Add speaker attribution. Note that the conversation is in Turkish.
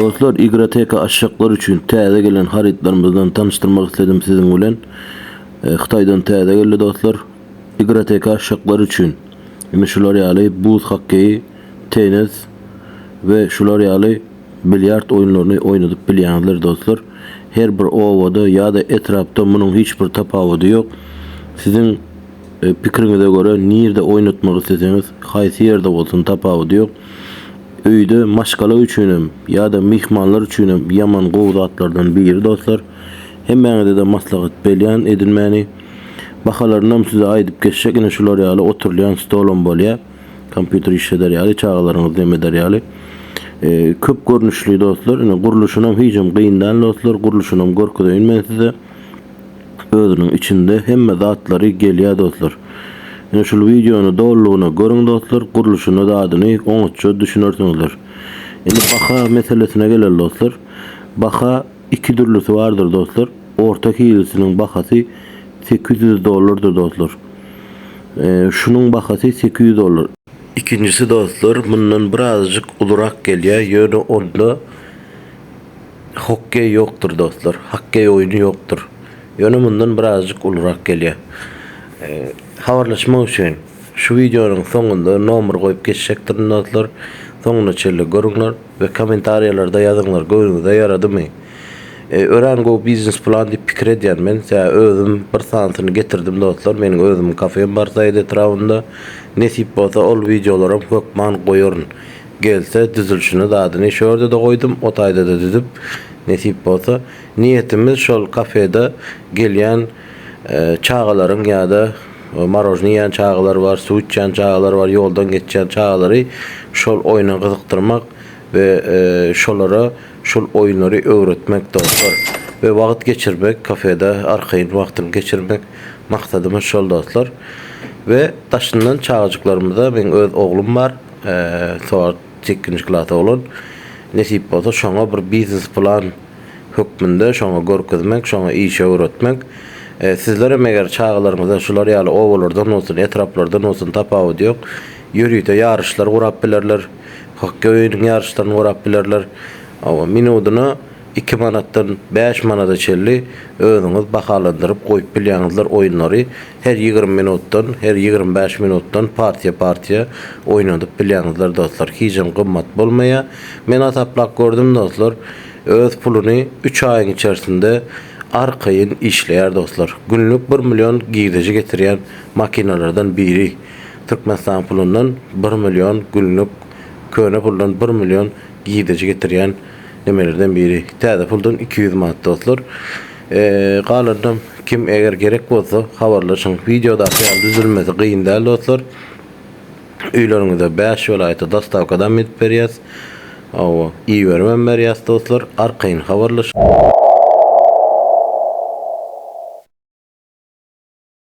Speaker 1: Dostlar İgrateka aşıqlar üçün tədə gələn xaritlərimizdən tanıştırmaq istedim sizin bilen. E, Xitaydan tədə gəldi dostlar. İgrateka aşıqlar üçün. Imi şular ýaly buz hokkeyi, tenis ve şular ýaly bilyard oyunlarını oynadıp bilýänler dostlar. Her bir ovada ya da etrafta bunun hiç bir tapawudy yok. Sizin e, pikiriňize göre nirde oynatmak isteseňiz, haýsy ýerde bolsun tapawudy yok. Öýde maşgala üçinem ya da mihmanlar üçinem yaman gowdatlardan biri dostlar. Hemmeňide de maslahat belyan edilmeli. Bahalarynam size aýdyp geçsek ine şular ýaly oturlayan stolum bolýa. Kompüter işler ýaly çağalaryňyz demeder ýaly. E, köp görnüşli dostlar. Ine guruluşunam hiçem gyndan dostlar. Guruluşunam gorkuda inmen size. Özünün içinde hemme zatlary gelýär dostlar. Şul videonu dolluğuna görün dostlar. Guruluşuna da adyny oňatça düşünersiňizler. Indi baha meselesine geler dostlar. Baha iki türlüsü vardır dostlar. Orta hilisinin bahası 800 dolardır dostlar. Ee, şunun bahası 800 dolar. İkincisi dostlar bundan birazcık ulurak gelýär. Ýöne onda hokkey yoktur dostlar. Hokkey oyunu yoktur. Ýöne bundan birazcık ulurak gelýär. Habarlaşmak üçün şu videonun sonunda nomer koyup geçecektir dostlar. Sonuna çelle görünler ve komentaryalarda yazınlar. Göğünüzde yaradı mı? E, öğren go business plan diye pikir edýän men. Sä özüm bir sanatyny getirdim dostlar. Meniň özüm kafem bar saýda etrafında. Nesip bolsa ol videolaram kökman goýaryn. Gelse düzülüşüne dadyny şöyle de goýdum, o taýda da düzüp nesip bolsa niyetimiz şol kafede gelýän e, çağalaryň ýa-da marojny ýan çağalar var, su içýän çağalar var, ýoldan geçýän çağalary şol oýuna gyzykdyrmak ve e, şolara şol oyunları öğretmek dostlar ve wagt geçirmek kafede arkayn wagtyny geçirmek maksadymy şol dostlar ve taşından çağıcıklarımda men öz oğlum var eee soat 8 klasa olan. Nesip bolsa şoňa bir business plan hökmünde şoňa görkezmek şoňa işe öğretmek e, sizlere meger çağlarımızda şular ýaly owalardan olsun etraplardan olsun tapawut ýok ýürüýde yarışlar gurap bilerler hokkey oyunun yarışlarını gurap bilerler ama minudyna 2 manatdan 5 manata çelli özüňiz bahalandyryp goýup bilýäňizler oyunlary her 20 minutdan her 25 minutdan partiýa partiýa oýnadyp bilýäňizler dostlar. Hiçem gymmat bolmaýa men ataplak gördüm dostlar. Öz puluny 3 aýyň içerisinde arkayın işleýär dostlar. Günlük 1 milyon giýdiji getirýän makinalardan biri. Türkmenistan pulundan 1 milyon günlük köne puldan 1 milyon giýdiji getirýän nemelerden biri. Täze puldan 200 manat dostlar. Eee galandan kim eger gerek bolsa habarlaşyň. Videoda ýa düzülmesi gynyn däl dostlar. Öýleriňizde 5 welaýata dastavkadan edip berýäs. Awa, iyi vermem berýäs dostlar. Arkayn habarlaş.